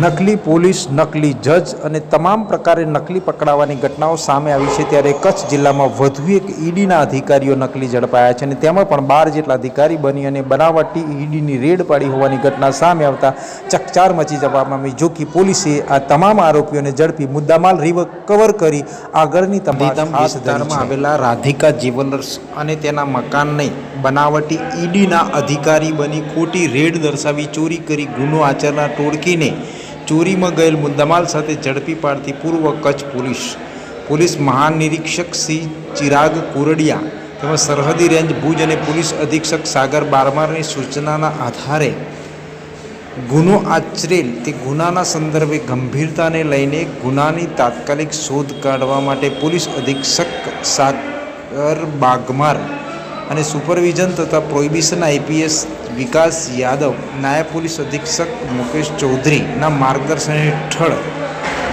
નકલી પોલીસ નકલી જજ અને તમામ પ્રકારે નકલી પકડાવાની ઘટનાઓ સામે આવી છે ત્યારે કચ્છ જિલ્લામાં વધુ એક ઈડીના અધિકારીઓ નકલી ઝડપાયા છે અને તેમાં પણ બાર જેટલા અધિકારી બની અને બનાવટી ઈડીની રેડ પાડી હોવાની ઘટના સામે આવતા ચકચાર મચી જવામાં આવી જો કે પોલીસે આ તમામ આરોપીઓને ઝડપી મુદ્દામાલ રિકવર કરી આગળની તમામ વિસ્તારમાં આવેલા રાધિકા જ્વેલર્સ અને તેના મકાનને બનાવટી ઈડીના અધિકારી બની ખોટી રેડ દર્શાવી ચોરી કરી ગુનો આચરનાર ટોળકીને ચોરીમાં ગયેલ મુદ્દામાલ સાથે ઝડપી પાડતી પૂર્વ કચ્છ પોલીસ. પોલીસ મહાનિરીક્ષક શ્રી ચિરાગ કુરડિયા તેમજ સરહદી રેન્જ ભુજ અને પોલીસ અધિક્ષક સાગર બારમારની સૂચનાના આધારે ગુનો આચરેલ તે ગુનાના સંદર્ભે ગંભીરતાને લઈને ગુનાની તાત્કાલિક શોધ કાઢવા માટે પોલીસ અધિક્ષક સાગર બાગમાર અને સુપરવિઝન તથા પ્રોહિબિશન આઈપીએસ વિકાસ યાદવ, નાયબ પોલીસ અધિક્ષક મુકેશ ચૌધરીના માર્ગદર્શન હેઠળ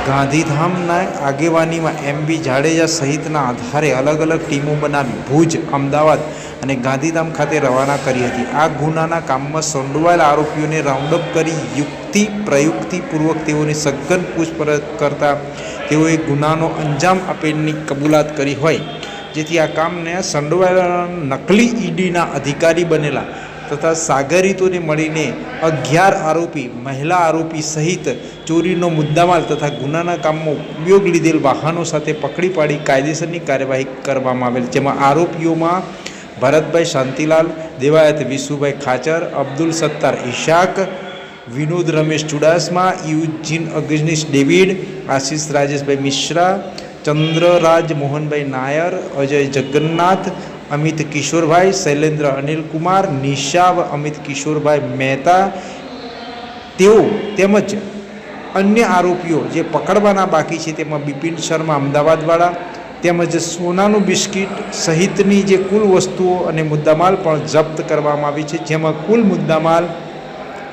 ગાંધીધામના આગેવાનીમાં એમ બી જાડેજા સહિતના આધારે અલગ અલગ ટીમો બનાવી ભુજ, અમદાવાદ અને ગાંધીધામ ખાતે રવાના કરી હતી. આ ગુનાના કામમાં સંડોવાયેલા આરોપીઓને રાઉન્ડઅપ કરી યુક્તિ, પ્રયુક્તિપૂર્વક તેઓની સઘન પૂછપરછ કરતા તેઓએ ગુનાનો અંજામ આપેલની કબૂલાત કરી હોય. જેથી આ કામને સંડોવાયેલા નકલી ઈડીના અધિકારી બનેલા તથા સાગરીતોને મળીને અગિયાર આરોપી, મહિલા આરોપી સહિત ચોરીનો મુદ્દામાલ તથા ગુનાના કામમાં ઉપયોગ લીધેલ વાહનો સાથે પકડી પાડી કાયદેસરની કાર્યવાહી કરવામાં આવેલ. જેમાં આરોપીઓમાં ભરતભાઈ શાંતિલાલ, દેવાયત વિશુભાઈ ખાચર, અબ્દુલ સત્તાર ઇશાક વિનોદ રમેશ ચુડાસમા યુજીન અગ્નિશ ડેવિડ, આશિષ રાજેશભાઈ મિશ્રા ચંદ્રરાજ મોહનભાઈ નાયર, અજય જગન્નાથ, અમિત કિશોરભાઈ, શૈલેન્દ્ર અનિલકુમાર, નિશાવ અમિત કિશોરભાઈ મહેતા, તેઓ તેમજ અન્ય આરોપીઓ જે પકડવાના બાકી છે તેમાં બિપિન શર્મા અમદાવાદવાળા, તેમજ સોનાનું બિસ્કિટ સહિતની જે કુલ વસ્તુઓ અને મુદ્દામાલ પણ જપ્ત કરવામાં આવી છે, જેમાં કુલ મુદ્દામાલ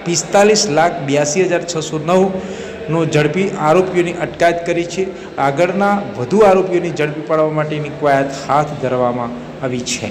પિસ્તાલીસ લાખ બ્યાસી હજાર છસો નવનો ઝડપી આરોપીઓની અટકાયત કરી છે. આગળના વધુ આરોપીઓની ઝડપી પાડવા માટેની કવાયત હાથ ધરવામાં આવી છે.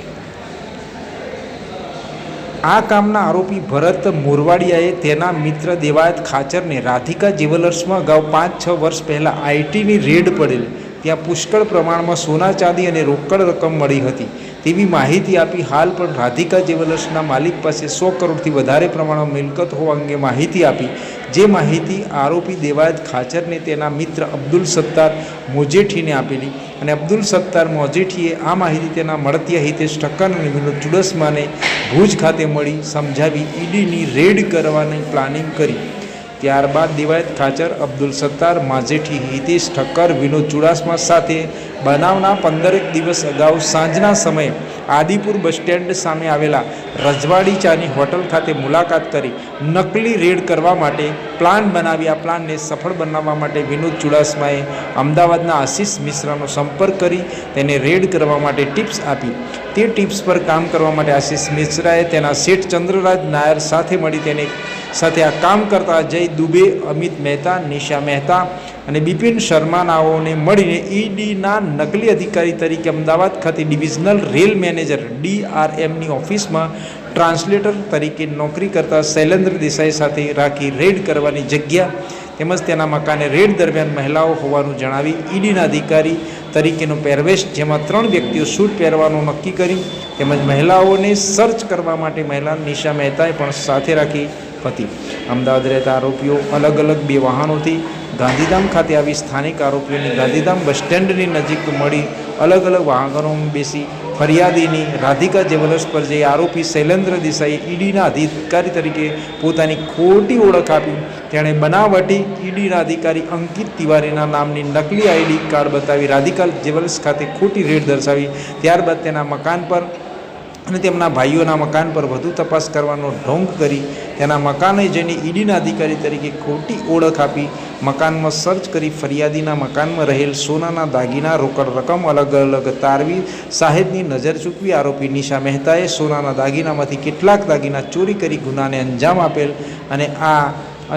આ કામના આરોપી ભરત મોરવાડિયાએ તેના મિત્ર દેવાયત ખાચરને રાધિકા જ્વેલર્સમાં અગાઉ પાંચ છ વર્ષ પહેલાં આઈટીની રેડ પડેલ, ત્યાં પુષ્કળ પ્રમાણમાં સોના ચાંદી અને રોકડ રકમ મળી હતી. તેવી માહિતી આપી હાલ પણ રાધિકા જ્વેલર્સના માલિક પાસે સો કરોડથી વધારે પ્રમાણમાં મિલકત હોવા અંગે માહિતી આપી. જે માહિતી આરોપી દેવાયત ખાચરને તેના મિત્ર અબ્દુલ સત્તાર મોજેઠીને આપેલી અને અબ્દુલ સત્તાર મોજેઠીએ આ માહિતી તેના મળતિયા હિતેશ ઠક્કર અને વિનોદ ચુડસમાને ભુજ ખાતે મળી સમજાવી ઈડીની રેડ કરવાની પ્લાનિંગ કરી. ત્યારબાદ દિવાયત ખાચર અબ્દુલ સત્તાર માઝેઠી હિતેશ ઠક્કર, વિનોદ ચુડાસમા સાથે બનાવના પંદરેક દિવસ અગાઉ સાંજના સમયે આદિપુર બસ સ્ટેન્ડ સામે આવેલા રજવાડી ચાની હોટલ ખાતે મુલાકાત કરી નકલી રેડ કરવા માટે પ્લાન બનાવી આ પ્લાનને સફળ બનાવવા માટે વિનોદ ચુડાસમાએ અમદાવાદના આશીષ મિશ્રાનો સંપર્ક કરી તેને રેડ કરવા માટે ટિપ્સ આપી. તે ટિપ્સ પર કામ કરવા માટે આશીષ મિશ્રાએ તેના શેઠ ચંદ્રરાજ નાયર સાથે મળી તેને સાથે આ કામ કરતા જય દુબે, અમિત મહેતા, નિશા મહેતા અને બિપિન શર્માનાઓને મળીને ઈડીના નકલી અધિકારી તરીકે અમદાવાદ ખાતે ડિવિઝનલ રેલ મેનેજર ડીઆરએમની ઓફિસમાં ટ્રાન્સલેટર તરીકે નોકરી કરતા શૈલેન્દ્ર દેસાઈ સાથે રાખી રેડ કરવાની જગ્યા તેમજ તેના મકાને રેડ દરમિયાન મહિલાઓ હોવાનું જણાવી ઈડીના અધિકારી તરીકેનો પહેરવેશ, જેમાં ત્રણ વ્યક્તિઓ સૂટ પહેરવાનું નક્કી કર્યું તેમજ મહિલાઓને સર્ચ કરવા માટે મહિલા નિશા મહેતાએ પણ સાથે રાખી હતી અમદાવાદ રહેતા આરોપીઓ અલગ અલગ બે વાહનોથી ગાંધીધામ ખાતે આવી સ્થાનિક આરોપીઓની ગાંધીધામ બસ સ્ટેન્ડની નજીક મળી અલગ અલગ વાહનોમાં બેસી ફરિયાદીની રાધિકા જ્વેલર્સ પર જઈ આરોપી શૈલેન્દ્ર દેસાઈ ઈડીના અધિકારી તરીકે પોતાની ખોટી ઓળખ આપી. તેણે બનાવટી ઈડીના અધિકારી અંકિત તિવારીના નામની નકલી આઈડી કાર્ડ બતાવી રાધિકા જેવલ્સ ખાતે ખોટી રેડ દર્શાવી. ત્યારબાદ તેના મકાન પર અને તેમના ભાઈઓના મકાન પર વધુ તપાસ કરવાનો ઢોંગ કરી તેના મકાને જઈને ઈડીના અધિકારી તરીકે ખોટી ઓળખ આપી મકાનમાં સર્ચ કરી ફરિયાદીના મકાનમાં રહેલ સોનાના દાગીના, રોકડ રકમ, અલગ અલગ તારવી સાહેબની નજર ચૂકવી આરોપી નિશા મહેતાએ સોનાના દાગીનામાંથી કેટલાક દાગીના ચોરી કરી ગુનાને અંજામ આપેલ અને આ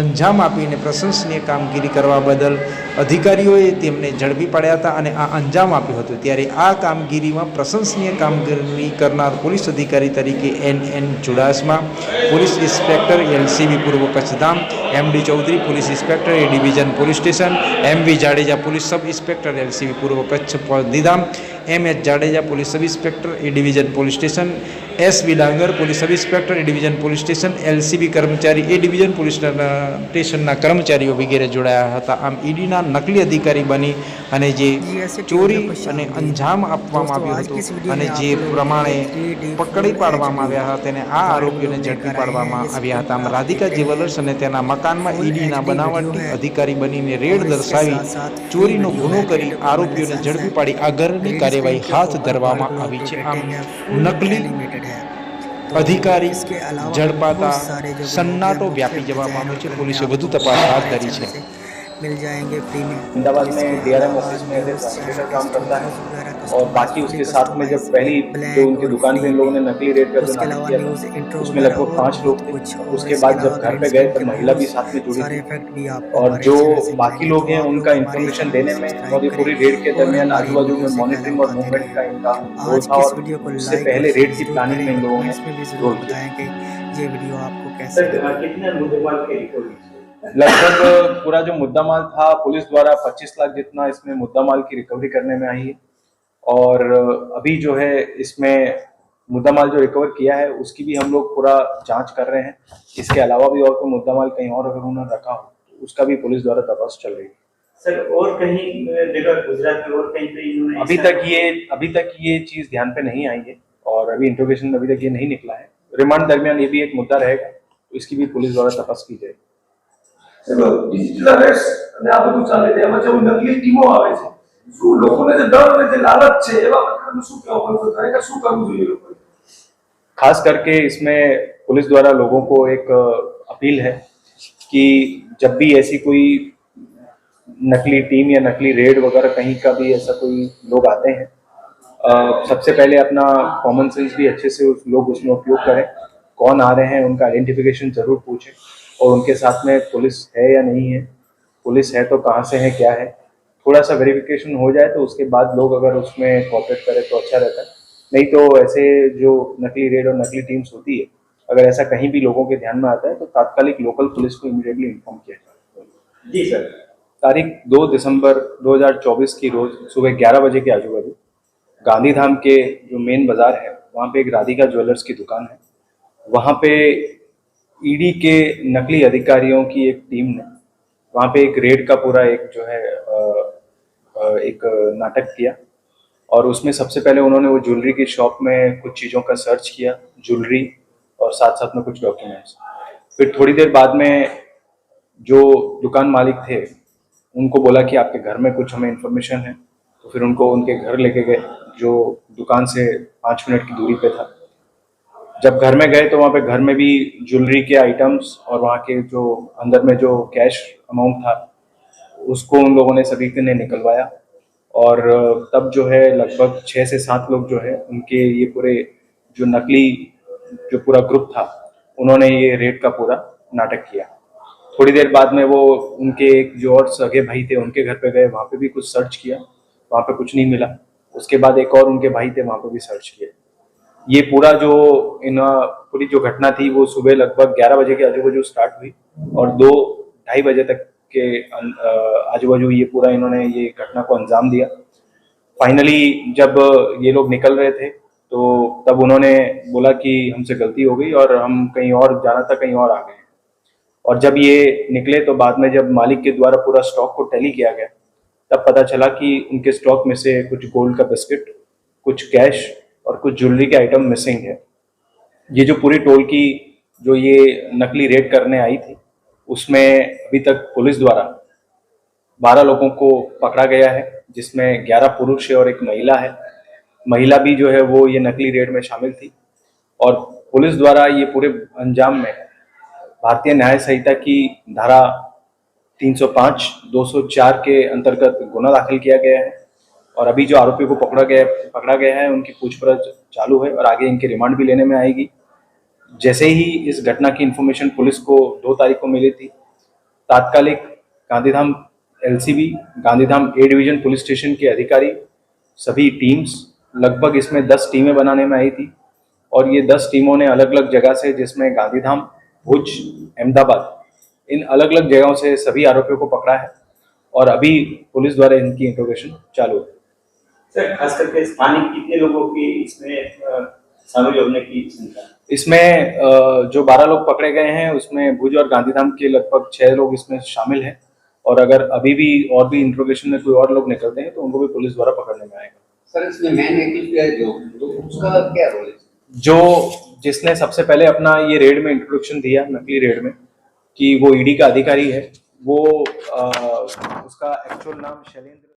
અંજામ આપીને પ્રશંસનીય કામગીરી કરવા બદલ અધિકારીઓએ તેમને ઝડપી પાડ્યા હતા અને આ અંજામ આપ્યું હતું. ત્યારે આ કામગીરીમાં પ્રશંસનીય કામગીરી કરનાર પોલીસ અધિકારી તરીકે N N Chudasama, police inspector LCB પૂર્વ કચ્છધામ MD Chaudhari, police inspector A division police station, M V Jadeja police sub inspector LCB પૂર્વ Kutch Gandhidham M H Jadeja police sub inspector A division police station S B Dangar police sub inspector A division police station LCB કર્મચારી A division police સ્ટેશનના કર્મચારીઓ વગેરે જોડાયા હતા. આમ ઈડીના નકલી અધિકારી બની અને જે ચોરી અને અંજામ આપવામાં આવ્યું હતું અને જે પ્રમાણે પકડી પાડવામાં આવ્યા હતા તેને આ આરોપીઓને ઝડપી પાડવામાં આવ્યા હતા. આમ રાધિકા જ્વેલર્સ અને તેના મકાનમાં ઈડીના બનાવટી અધિકારી બનીને રેડ દર્શાવી ચોરીનો ગુનો કરી આરોપીઓને ઝડપી પાડી આગળની કાર્યવાહી હાથ ધરવામાં આવી છે આમ નકલી અધિકારી ઝડપાતા સન્નાટો વ્યાપી જવા પામ્યો છે પોલીસે વધુ તપાસ હાથ ધરી છે मिल जाएंगे फ्री में अहमदाबाद में डीआरएम ऑफिस में एज ए ट्रांसलेटर काम करता है और बाकी उसके साथ में जब पहली जो उनकी दुकान पे इन लोगों ने नकली रेट उसके नाटक किया था उसमें लगभग पाँच लोग उसके बाद जब घर पे गए तब महिला भी साथ में जुड़ी थी। और जो बाकी लोग हैं तो उनका इन्फॉर्मेशन देने में और ये पूरी रेड के दरमियान आजू बाजू में मॉनिटरिंग और मूवमेंट का इनका रोल की था और उससे पहले रेड की प्लानिंग में इन लोगों ने रोल कि ये वीडियो आपको कैसे के लगभग पूरा जो मुद्दा माल था पुलिस द्वारा 25 लाख जितना इसमें मुद्दा माल की रिकवरी करने में आई है। और अभी जो है इसमें मुद्दामाल जो रिकवर किया है उसकी भी हम लोग पूरा जांच कर रहे हैं इसके अलावा भी और कोई मुद्दामाल कहीं और अगर उन्होंने रखा हो तो उसका भी पुलिस द्वारा तपास चल रही है सर और कहीं जगह गुजरात में और कहीं पे इन्होंने अभी ऐसा- तक ये अभी तक ये चीज ध्यान पे नहीं आई है और अभी इंट्रोगेशन में अभी तक ये नहीं निकला है रिमांड दरमियान ये भी एक मुद्दा रहेगा तो इसकी भी पुलिस द्वारा तपास की जाएगी ચલો ડિજિટલ અરેસ્ટ અને આ બધું ચાલે છે એમાં જેવું નકલી ટીમો આવે છે શું લોકોને જે ડર અને જે લાલચ છે એવા પ્રકારનું શું કહેવા માંગો છો? ખરેખર શું કરવું જોઈએ લોકોએ खास करके इसमें पुलिस द्वारा लोगों को एक अ, अपील है कि जब भी ऐसी कोई नकली टीम या नकली रेड वगैरह कहीं का भी ऐसा कोई लोग आते हैं अ, सबसे पहले अपना कॉमन सेंस भी अच्छे से उस लोग उसमें उपयोग करें कौन आ रहे हैं उनका आइडेंटिफिकेशन जरूर पूछें और उनके साथ में पुलिस है या नहीं है पुलिस है तो कहाँ से है क्या है थोड़ा सा वेरिफिकेशन हो जाए तो उसके बाद लोग अगर उसमें कॉपरेट करें तो अच्छा रहता है। नहीं तो ऐसे जो नकली रेड और नकली टीम्स होती है अगर ऐसा कहीं भी लोगों के ध्यान में आता है तो तात्कालिक लोकल पुलिस को इमीडिएटली इन्फॉर्म किया जाए। जी सर। तारीख 2 दिसंबर 2024 की रोज सुबह 11 बजे के आजू बाजू गांधीधाम के जो मेन बाज़ार है वहाँ पे एक राधिका ज्वेलर्स की दुकान है। वहाँ पे ईडी के नकली अधिकारियों की एक टीम ने वहाँ पे एक रेड का पूरा एक जो है अ, एक नाटक किया। और उसमें सबसे पहले उन्होंने वो ज्वेलरी की शॉप में कुछ चीज़ों का सर्च किया ज्वेलरी और साथ साथ में कुछ डॉक्यूमेंट्स फिर थोड़ी देर बाद में जो दुकान मालिक थे, उनको बोला कि आपके घर में कुछ हमें इन्फॉर्मेशन है। तो फिर उनको उनके घर लेके गए, जो दुकान से पाँच मिनट की दूरी पे था। जब घर में गए तो वहाँ पे घर में भी ज्वेलरी के आइटम्स और वहाँ के जो, अंदर में जो कैश अमाउंट था उसको उन लोगों ने सभी ने निकलवाया। और तब जो है लगभग छः से सात लोग जो है, उनके ये पूरे जो नकली, जो पूरा ग्रुप था, उन्होंने ये रेड का पूरा नाटक किया। थोड़ी देर बाद में वो उनके एक जो और सगे भाई थे, उनके घर पे गए, वहाँ पे भी कुछ सर्च किया, वहाँ पे कुछ नहीं मिला। उसके बाद एक और उनके भाई थे, वहाँ पे भी सर्च किए। ये पूरा जो इन पूरी जो घटना थी, वो सुबह लगभग 11 बजे के आजू बाजू स्टार्ट हुई और दो, ढाई बजे तक के आजू बाजू ये पूरा इन्होंने ये घटना को अंजाम दिया। फाइनली जब ये लोग निकल रहे थे तो तब उन्होंने बोला कि हमसे गलती हो गई और हम कहीं और जाना था, कहीं और आ गए। और जब ये निकले तो बाद में जब मालिक के द्वारा पूरा स्टॉक को टैली किया गया, तब पता चला कि उनके स्टॉक में से कुछ गोल्ड का बिस्किट कुछ कैश और कुछ ज्वेलरी के आइटम मिसिंग है। ये जो पूरी टोल की, जो ये नकली रेड करने आई थी उसमें अभी तक पुलिस द्वारा बारह लोगों को पकड़ा गया है जिसमें ग्यारह पुरुष है और एक महिला है। महिला भी जो है वो ये नकली रेड में शामिल थी और पुलिस द्वारा ये पूरे अंजाम में भारतीय न्याय संहिता की धारा 305, 204 के अंतर्गत गुना दाखिल किया गया है और अभी जो आरोपी को पकड़ा गया पकड़ा गया है उनकी पूछपरछ चालू है और आगे इनकी रिमांड भी लेने में आएगी। जैसे ही इस घटना की इन्फॉर्मेशन पुलिस को दो तारीख को मिली थी, तात्कालिक Gandhidham LCB Gandhidham A division police station के अधिकारी, सभी टीम्स लगभग इसमें दस टीमें बनाने में आई थी और ये दस टीमों ने अलग अलग जगह से, जिसमें गांधीधाम, भुज, अहमदाबाद, इन अलग अलग जगहों से सभी आरोपियों को पकड़ा है और अभी पुलिस द्वारा इनकी इंट्रोगेशन चालू है। सर खास करके स्थानिक कितने लोगों की इसमें शामिल होने की इसमें जो बारह लोग पकड़े गए हैं उसमें भुज और गांधीधाम के लगभग छह लोग इसमें शामिल हैं। और अगर अभी भी और भी इंट्रोगेशन में कोई और लोग निकलते हैं तो उनको भी पुलिस द्वारा पकड़ने में आएगा। सर इसमें मैन एक्टिव जो तो उसका क्या रोल है? जो जिसने सबसे पहले अपना ये रेड में इंट्रोडक्शन दिया नकली रेड में कि वो ईडी का अधिकारी है वो अ, उसका एक्चुअल नाम शैलेंद्र